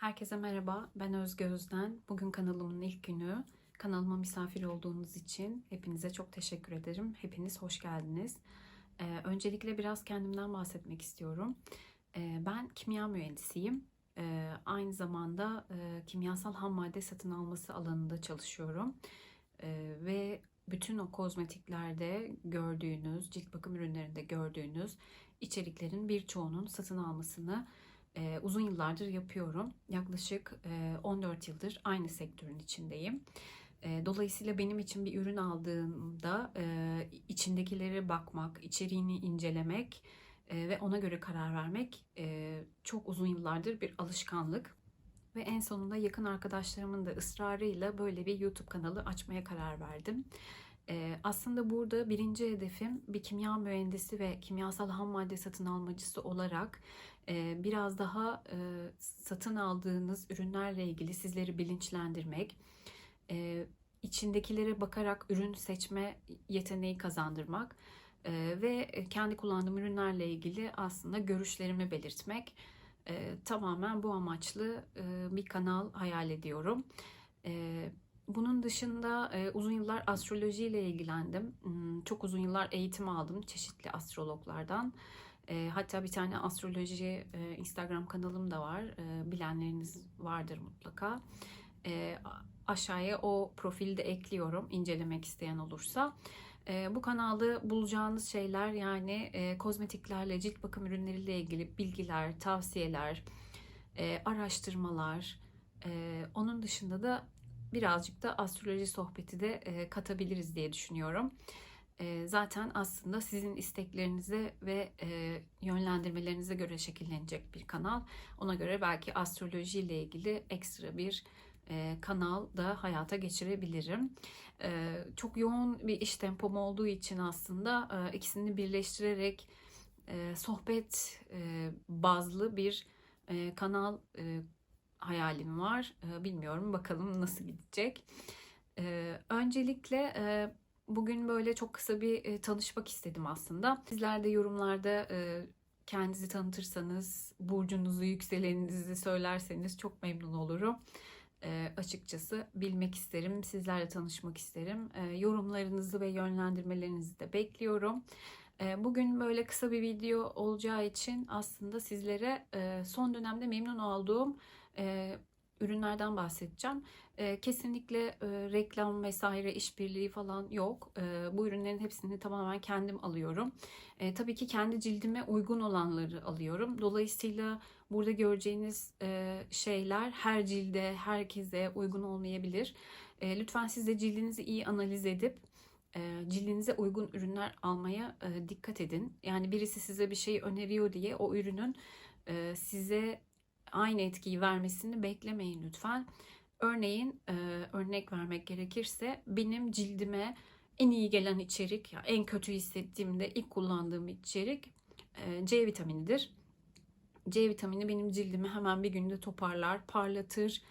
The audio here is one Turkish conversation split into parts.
Herkese merhaba, ben Özge Özden. Bugün kanalımın ilk günü. Kanalıma misafir olduğunuz için hepinize çok teşekkür ederim. Hepiniz hoş geldiniz. Ee, öncelikle biraz kendimden bahsetmek istiyorum. Ee, ben kimya mühendisiyim. Ee, aynı zamanda e, kimyasal ham madde satın alması alanında çalışıyorum. Ee, ve bütün o kozmetiklerde gördüğünüz, cilt bakım ürünlerinde gördüğünüz içeriklerin birçoğunun satın almasını e, uzun yıllardır yapıyorum. Yaklaşık e, 14 yıldır aynı sektörün içindeyim. E, dolayısıyla benim için bir ürün aldığımda e, içindekilere bakmak, içeriğini incelemek e, ve ona göre karar vermek e, çok uzun yıllardır bir alışkanlık. Ve en sonunda yakın arkadaşlarımın da ısrarıyla böyle bir YouTube kanalı açmaya karar verdim. Ee, aslında burada birinci hedefim bir kimya mühendisi ve kimyasal ham madde satın almacısı olarak e, biraz daha e, satın aldığınız ürünlerle ilgili sizleri bilinçlendirmek, e, içindekilere bakarak ürün seçme yeteneği kazandırmak e, ve kendi kullandığım ürünlerle ilgili aslında görüşlerimi belirtmek. Tamamen bu amaçlı bir kanal hayal ediyorum. E, bunun dışında e, uzun yıllar astrolojiyle ilgilendim. Hmm, Çok uzun yıllar eğitim aldım çeşitli astrologlardan. E, hatta bir tane astroloji e, Instagram kanalım da var. E, bilenleriniz vardır mutlaka. E, aşağıya o profili de ekliyorum incelemek isteyen olursa. E, bu kanalda bulacağınız şeyler yani e, kozmetiklerle, cilt bakım ürünleriyle ilgili bilgiler, tavsiyeler, e, araştırmalar. E, onun dışında da birazcık da astroloji sohbeti de e, katabiliriz diye düşünüyorum. E, zaten aslında sizin isteklerinize ve e, yönlendirmelerinize göre şekillenecek bir kanal. Ona göre belki astroloji ile ilgili ekstra bir e, kanal da hayata geçirebilirim. E, çok yoğun bir iş tempom olduğu için aslında e, ikisini birleştirerek e, sohbet e, bazlı bir e, kanal e, hayalim var. E, bilmiyorum bakalım nasıl gidecek. E, öncelikle e, bugün böyle çok kısa bir e, tanışmak istedim aslında. Sizler de yorumlarda e, kendinizi tanıtırsanız, burcunuzu, yükseleninizi söylerseniz çok memnun olurum. E, açıkçası bilmek isterim, sizlerle tanışmak isterim. Yorumlarınızı ve yönlendirmelerinizi de bekliyorum. E, bugün böyle kısa bir video olacağı için aslında sizlere e, son dönemde memnun olduğum e, ürünlerden bahsedeceğim. E, kesinlikle reklam vesaire işbirliği falan yok. Bu ürünlerin hepsini tamamen kendim alıyorum. Tabii ki kendi cildime uygun olanları alıyorum. Dolayısıyla burada göreceğiniz şeyler her cilde, herkese uygun olmayabilir. Lütfen siz de cildinizi iyi analiz edip cildinize uygun ürünler almaya dikkat edin. Yani birisi size bir şey öneriyor diye o ürünün size aynı etkiyi vermesini beklemeyin lütfen. Örneğin örnek vermek gerekirse benim cildime en iyi gelen içerik, ya en kötü hissettiğimde ilk kullandığım içerik C vitaminidir. C vitamini benim cildimi hemen bir günde toparlar, parlatır,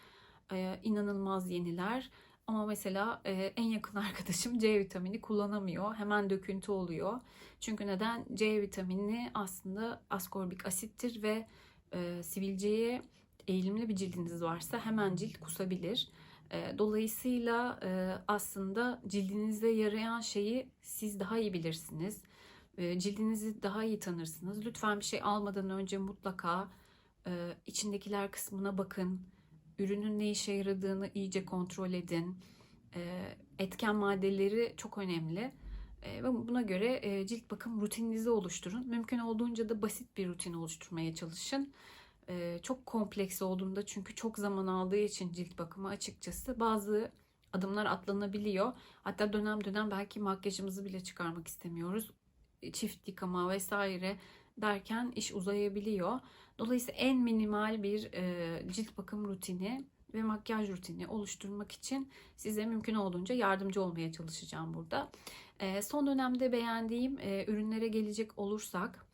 inanılmaz yeniler. Ama mesela e, en yakın arkadaşım C vitamini kullanamıyor. Hemen döküntü oluyor. Çünkü neden? C vitamini aslında askorbik asittir ve e, sivilceye eğilimli bir cildiniz varsa hemen cilt kusabilir. E, dolayısıyla e, aslında cildinize yarayan şeyi siz daha iyi bilirsiniz. E, cildinizi daha iyi tanırsınız. Lütfen bir şey almadan önce mutlaka e, içindekiler kısmına bakın. Ürünün ne işe yaradığını iyice kontrol edin. E, etken maddeleri çok önemli. E, ve buna göre e, cilt bakım rutininizi oluşturun. Mümkün olduğunca da basit bir rutin oluşturmaya çalışın. E, çok kompleks olduğunda çünkü çok zaman aldığı için cilt bakımı açıkçası bazı adımlar atlanabiliyor. Hatta dönem dönem belki makyajımızı bile çıkarmak istemiyoruz. Çift yıkama vesaire derken iş uzayabiliyor. Dolayısıyla en minimal bir cilt bakım rutini ve makyaj rutini oluşturmak için size mümkün olduğunca yardımcı olmaya çalışacağım burada. Son dönemde beğendiğim ürünlere gelecek olursak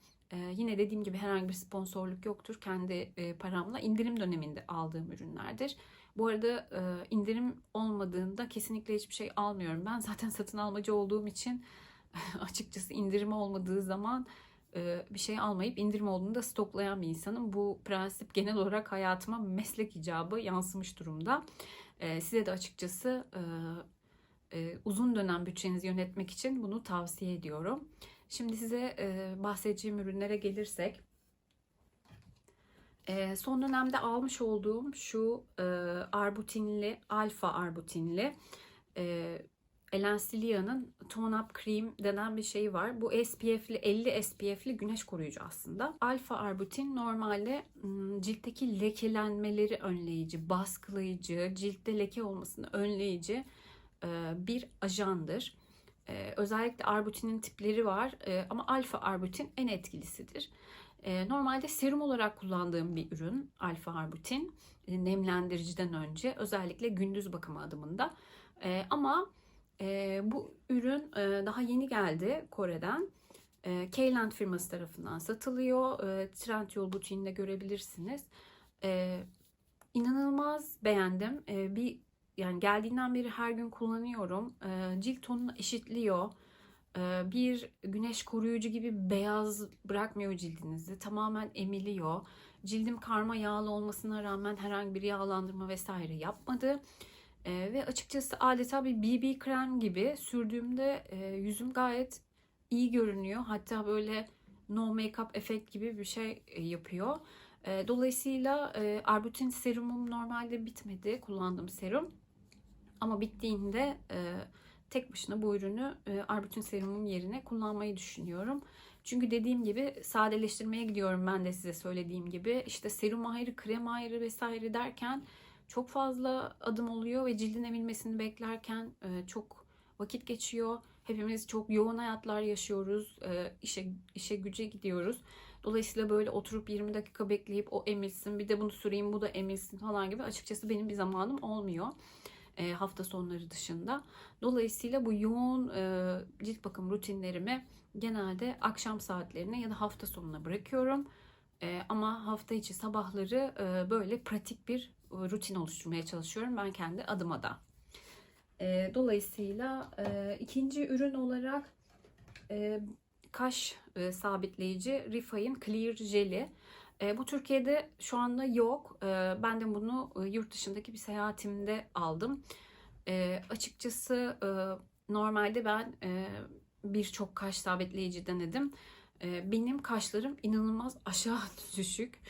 yine dediğim gibi herhangi bir sponsorluk yoktur. Kendi paramla indirim döneminde aldığım ürünlerdir. Bu arada indirim olmadığında kesinlikle hiçbir şey almıyorum. Ben zaten satın almacı olduğum için açıkçası indirim olmadığı zaman e, bir şey almayıp indirim olduğunda stoklayan bir insanım. Bu prensip genel olarak hayatıma meslek icabı yansımış durumda. E, size de açıkçası e, e, uzun dönem bütçenizi yönetmek için bunu tavsiye ediyorum. Şimdi size e, bahsedeceğim ürünlere gelirsek. E, son dönemde almış olduğum şu e, arbutinli, alfa arbutinli e, Elancilia'nın Tone Up Cream denen bir şey var. Bu SPF'li 50 SPF'li güneş koruyucu aslında. Alfa arbutin normalde ciltteki lekelenmeleri önleyici, baskılayıcı, ciltte leke olmasını önleyici bir ajandır. Özellikle arbutinin tipleri var ama alfa arbutin en etkilisidir. Normalde serum olarak kullandığım bir ürün alfa arbutin e, nemlendiriciden önce özellikle gündüz bakımı adımında. Ama e, bu ürün e, daha yeni geldi Kore'den. E, Keyland firması tarafından satılıyor. E, Trendyol butiğinde görebilirsiniz. E, inanılmaz beğendim. E, bir yani geldiğinden beri her gün kullanıyorum. E, cilt tonunu eşitliyor. E, bir güneş koruyucu gibi beyaz bırakmıyor cildinizi. Tamamen emiliyor. Cildim karma yağlı olmasına rağmen herhangi bir yağlandırma vesaire yapmadı. E, ve açıkçası adeta bir BB krem gibi sürdüğümde e, yüzüm gayet iyi görünüyor. Hatta böyle no make-up efekt gibi bir şey e, yapıyor. E, dolayısıyla e, arbutin serumum normalde bitmedi kullandığım serum. Ama bittiğinde e, tek başına bu ürünü e, arbutin serumum yerine kullanmayı düşünüyorum. Çünkü dediğim gibi sadeleştirmeye gidiyorum ben de size söylediğim gibi. İşte serum ayrı, krem ayrı vesaire derken çok fazla adım oluyor ve cildin emilmesini beklerken e, çok vakit geçiyor. Hepimiz çok yoğun hayatlar yaşıyoruz. E, işe işe güce gidiyoruz. Dolayısıyla böyle oturup 20 dakika bekleyip o emilsin, bir de bunu süreyim, bu da emilsin falan gibi açıkçası benim bir zamanım olmuyor. E, hafta sonları dışında. Dolayısıyla bu yoğun e, cilt bakım rutinlerimi genelde akşam saatlerine ya da hafta sonuna bırakıyorum. E, ama hafta içi sabahları e, böyle pratik bir rutin oluşturmaya çalışıyorum ben kendi adıma da. E, dolayısıyla e, ikinci ürün olarak e, kaş e, sabitleyici Rifa'nın Clear Jel'i. E, bu Türkiye'de şu anda yok. E, ben de bunu e, yurt dışındaki bir seyahatimde aldım. E, açıkçası e, normalde ben e, birçok kaş sabitleyici denedim. E, benim kaşlarım inanılmaz aşağı düşük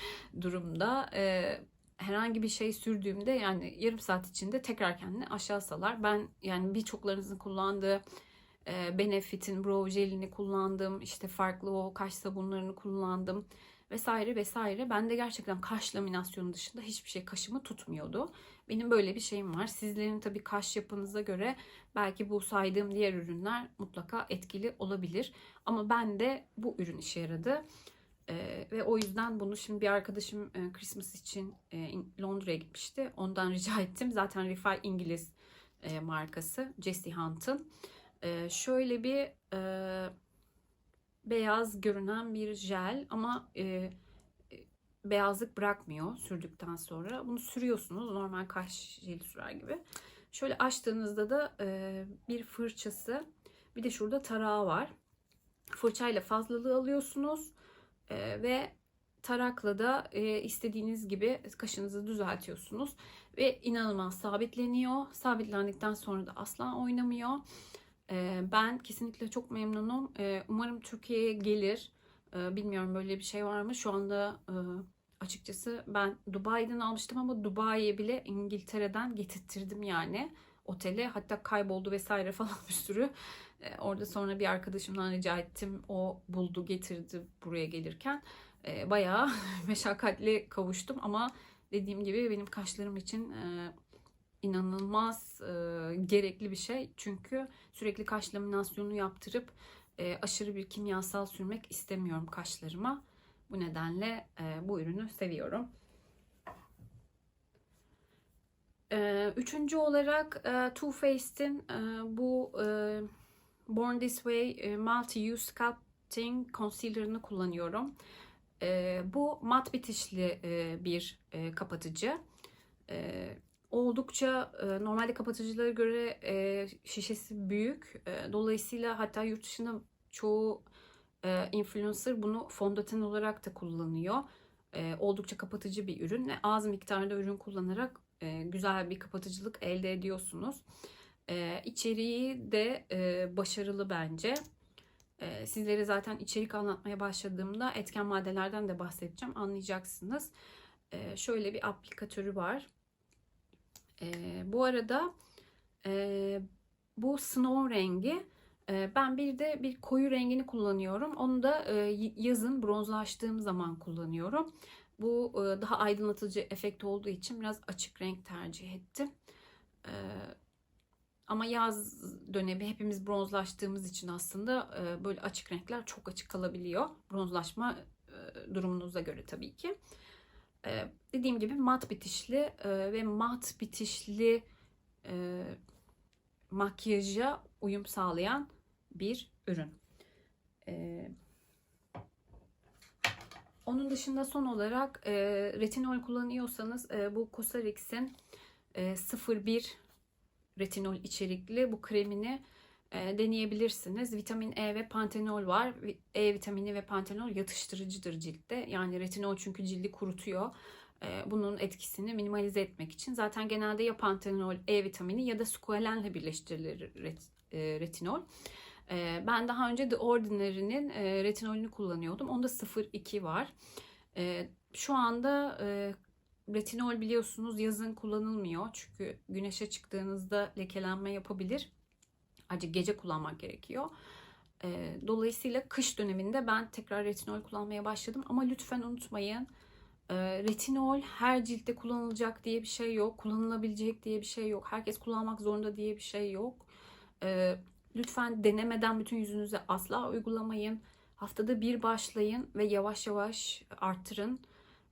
durumda. E, herhangi bir şey sürdüğümde yani yarım saat içinde tekrar kendini aşağı salar. Ben yani birçoklarınızın kullandığı e, Benefit'in Brow Jel'ini kullandım. İşte farklı o kaş sabunlarını kullandım vesaire vesaire. Ben de gerçekten kaş laminasyonu dışında hiçbir şey kaşımı tutmuyordu. Benim böyle bir şeyim var. Sizlerin tabii kaş yapınıza göre belki bu saydığım diğer ürünler mutlaka etkili olabilir. Ama ben de bu ürün işe yaradı. Ee, ve o yüzden bunu şimdi bir arkadaşım e, Christmas için e, Londra'ya gitmişti. Ondan rica ettim. Zaten Refi İngiliz e, markası. Jessie Hunt'ın. E, şöyle bir e, beyaz görünen bir jel ama e, beyazlık bırakmıyor sürdükten sonra. Bunu sürüyorsunuz normal kaş jeli sürer gibi. Şöyle açtığınızda da e, bir fırçası bir de şurada tarağı var. Fırçayla fazlalığı alıyorsunuz e, ve tarakla da e, istediğiniz gibi kaşınızı düzeltiyorsunuz. Ve inanılmaz sabitleniyor. Sabitlendikten sonra da asla oynamıyor. E, ben kesinlikle çok memnunum. E, umarım Türkiye'ye gelir. E, bilmiyorum böyle bir şey var mı? Şu anda e, açıkçası ben Dubai'den almıştım ama Dubai'ye bile İngiltere'den getirttirdim yani otele. Hatta kayboldu vesaire falan bir sürü. E, orada sonra bir arkadaşımdan rica ettim. O buldu getirdi buraya gelirken. E, bayağı meşakkatli kavuştum ama dediğim gibi benim kaşlarım için e, inanılmaz e, gerekli bir şey. Çünkü sürekli kaş laminasyonu yaptırıp aşırı bir kimyasal sürmek istemiyorum kaşlarıma. Bu nedenle bu ürünü seviyorum. Üçüncü olarak Too Faced'in bu Born This Way e, Multi Use Sculpting Concealer'ını kullanıyorum. E, bu mat bitişli e, bir kapatıcı. Oldukça normalde kapatıcılara göre şişesi büyük. Dolayısıyla hatta yurt dışında çoğu influencer bunu fondöten olarak da kullanıyor. Oldukça kapatıcı bir ürün ve az miktarda ürün kullanarak güzel bir kapatıcılık elde ediyorsunuz. E, içeriği de e, başarılı bence. E, sizlere zaten içerik anlatmaya başladığımda etken maddelerden de bahsedeceğim. Anlayacaksınız. E, şöyle bir aplikatörü var. E, bu arada e, bu snow rengi e, ben bir de bir koyu rengini kullanıyorum. Onu da e, yazın bronzlaştığım zaman kullanıyorum. Bu e, daha aydınlatıcı efekt olduğu için biraz açık renk tercih ettim. Ama yaz dönemi hepimiz bronzlaştığımız için aslında e, böyle açık renkler çok açık kalabiliyor. Bronzlaşma e, durumunuza göre tabii ki. E, dediğim gibi mat bitişli ve mat bitişli makyaja uyum sağlayan bir ürün. Onun dışında son olarak retinol kullanıyorsanız bu Cosrx'in e, 01 retinol içerikli bu kremini e, deneyebilirsiniz. Vitamin E ve pantenol var. E vitamini ve pantenol yatıştırıcıdır ciltte. Yani retinol çünkü cildi kurutuyor. E, bunun etkisini minimalize etmek için. Zaten genelde ya pantenol, E vitamini ya da squalenle birleştirilir ret, e, retinol. E, ben daha önce The Ordinary'nin e, retinolünü kullanıyordum. Onda 0.2 var. E, şu anda e, retinol biliyorsunuz yazın kullanılmıyor. Çünkü güneşe çıktığınızda lekelenme yapabilir. Ayrıca gece kullanmak gerekiyor. E, dolayısıyla kış döneminde ben tekrar retinol kullanmaya başladım. Ama lütfen unutmayın e, retinol her ciltte kullanılacak diye bir şey yok. Kullanılabilecek diye bir şey yok. Herkes kullanmak zorunda diye bir şey yok. E, lütfen denemeden bütün yüzünüze asla uygulamayın. Haftada bir başlayın ve yavaş yavaş arttırın.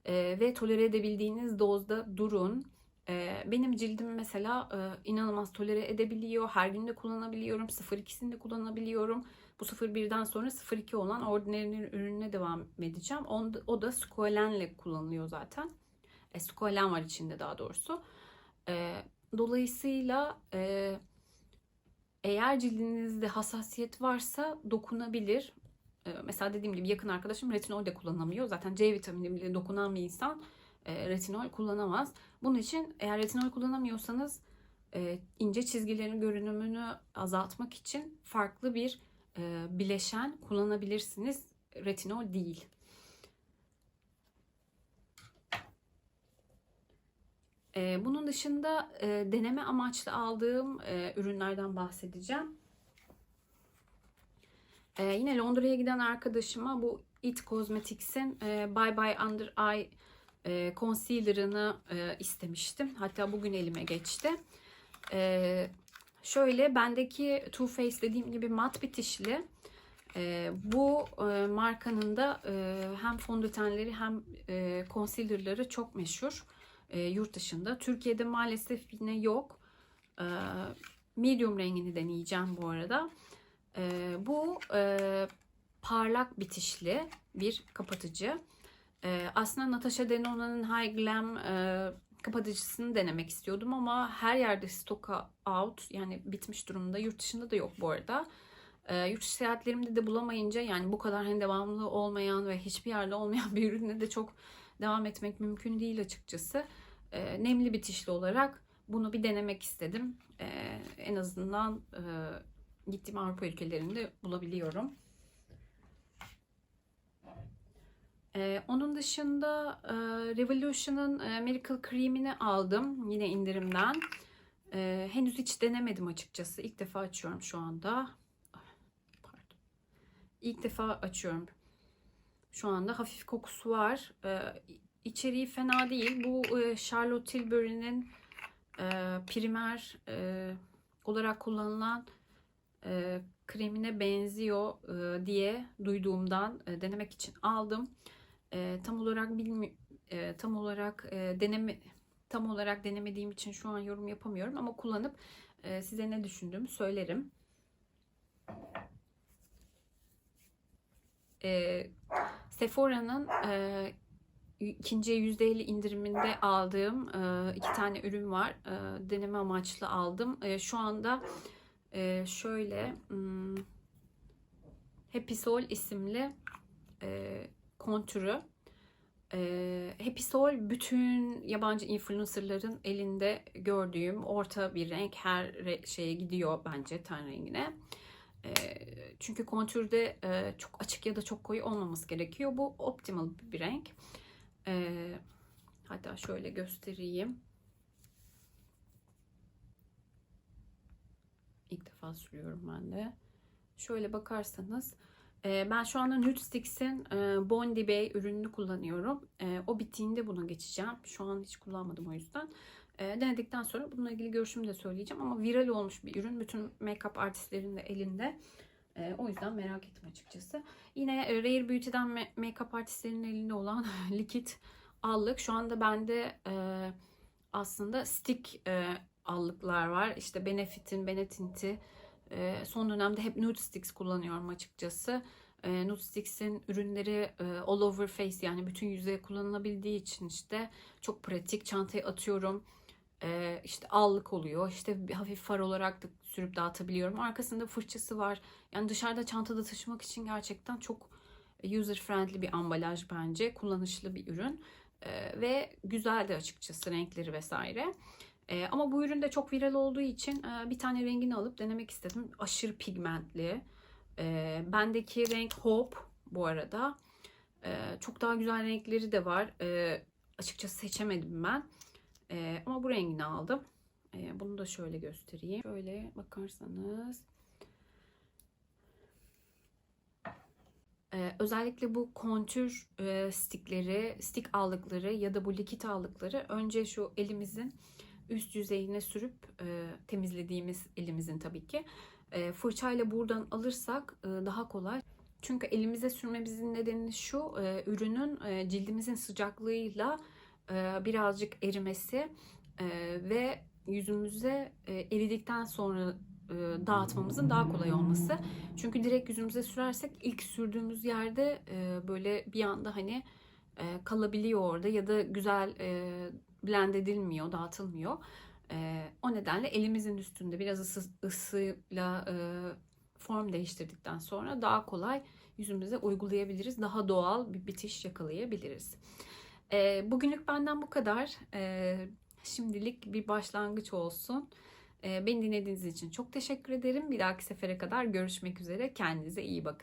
E, ve tolere edebildiğiniz dozda durun. E, benim cildim mesela e, inanılmaz tolere edebiliyor. Her gün de kullanabiliyorum. 0.2'sini de kullanabiliyorum. Bu 0.1'den sonra 0.2 olan Ordinary'nin ürününe devam edeceğim. O, da Squalen'le kullanılıyor zaten. E, Squalen var içinde daha doğrusu. E, dolayısıyla e, eğer cildinizde hassasiyet varsa dokunabilir. E, mesela dediğim gibi yakın arkadaşım retinol de kullanamıyor. Zaten C vitamini bile dokunan bir insan e, retinol kullanamaz. Bunun için eğer retinol kullanamıyorsanız e, ince çizgilerin görünümünü azaltmak için farklı bir e, bileşen kullanabilirsiniz. Retinol değil. Bunun dışında deneme amaçlı aldığım ürünlerden bahsedeceğim. E, yine Londra'ya giden arkadaşıma bu It Cosmetics'in e, Bye Bye Under Eye e, concealer'ını e, istemiştim. Hatta bugün elime geçti. E, şöyle bendeki Too Faced dediğim gibi mat bitişli. E, bu e, markanın da e, hem fondötenleri hem e, concealer'ları çok meşhur e, yurt dışında. Türkiye'de maalesef yine yok. E, medium rengini deneyeceğim bu arada. E, bu e, parlak bitişli bir kapatıcı. E, aslında Natasha Denona'nın High Glam e, kapatıcısını denemek istiyordum ama her yerde stock out yani bitmiş durumda. Yurt dışında da yok bu arada. E, yurt dışı seyahatlerimde de bulamayınca yani bu kadar hani devamlı olmayan ve hiçbir yerde olmayan bir ürünle de çok devam etmek mümkün değil açıkçası. E, nemli bitişli olarak bunu bir denemek istedim. E, en azından e, gittiğim Avrupa ülkelerinde bulabiliyorum. Ee, onun dışında e, Revolution'ın e, Miracle Cream'ini aldım yine indirimden. E, henüz hiç denemedim açıkçası. İlk defa açıyorum şu anda. Pardon. İlk defa açıyorum. Şu anda hafif kokusu var. E, içeriği fena değil. Bu e, Charlotte Tilbury'nin e, primer e, olarak kullanılan e, kremine benziyor e, diye duyduğumdan e, denemek için aldım. E, tam olarak bilmi e, tam olarak e, deneme tam olarak denemediğim için şu an yorum yapamıyorum ama kullanıp e, size ne düşündüğümü söylerim. E, Sephora'nın e, ikinci %50 indiriminde aldığım e, iki tane ürün var. E, deneme amaçlı aldım. E, şu anda e, şöyle hmm, Happy Soul isimli e, kontürü. E, Happy Soul bütün yabancı influencerların elinde gördüğüm orta bir renk her re- şeye gidiyor bence ten rengine. E, çünkü kontürde e, çok açık ya da çok koyu olmaması gerekiyor. Bu optimal bir renk. E, hatta şöyle göstereyim. İlk defa sürüyorum ben de. Şöyle bakarsanız e, ben şu anda Nude Bondi Bay ürününü kullanıyorum. E, o bittiğinde buna geçeceğim. Şu an hiç kullanmadım o yüzden. E, denedikten sonra bununla ilgili görüşümü de söyleyeceğim. Ama viral olmuş bir ürün. Bütün make-up artistlerin de elinde. O yüzden merak ettim açıkçası. Yine Rare Beauty'den make-up artistlerin elinde olan likit allık. Şu anda bende aslında stick allıklar var. İşte Benefit'in, Benetint'i e, son dönemde hep Nude Sticks kullanıyorum açıkçası. E, Nude Sticks'in ürünleri e, all over face yani bütün yüzeye kullanılabildiği için işte çok pratik. Çantaya atıyorum. E, işte allık oluyor. İşte bir hafif far olarak da sürüp dağıtabiliyorum. Arkasında fırçası var. Yani dışarıda çantada taşımak için gerçekten çok user friendly bir ambalaj bence. Kullanışlı bir ürün. Ve güzel de açıkçası renkleri vesaire. E, ama bu ürün de çok viral olduğu için e, bir tane rengini alıp denemek istedim. Aşırı pigmentli. E, bendeki renk Hope bu arada. E, çok daha güzel renkleri de var. E, açıkçası seçemedim ben. E, ama bu rengini aldım. E, bunu da şöyle göstereyim. Şöyle bakarsanız. Özellikle bu kontür e, stikleri, stik aldıkları ya da bu likit aldıkları önce şu elimizin üst yüzeyine sürüp e, temizlediğimiz elimizin tabii ki e, fırçayla buradan alırsak e, daha kolay. Çünkü elimize sürmemizin nedeni şu e, ürünün e, cildimizin sıcaklığıyla e, birazcık erimesi e, ve yüzümüze e, eridikten sonra e, dağıtmamızın daha kolay olması. Çünkü direkt yüzümüze sürersek ilk sürdüğümüz yerde e, böyle bir anda hani e, kalabiliyor orada ya da güzel e, blend edilmiyor, dağıtılmıyor. E, o nedenle elimizin üstünde biraz ısı, ısıyla e, form değiştirdikten sonra daha kolay yüzümüze uygulayabiliriz. Daha doğal bir bitiş yakalayabiliriz. E, bugünlük benden bu kadar. E, şimdilik bir başlangıç olsun. E, beni dinlediğiniz için çok teşekkür ederim. Bir dahaki sefere kadar görüşmek üzere. Kendinize iyi bakın.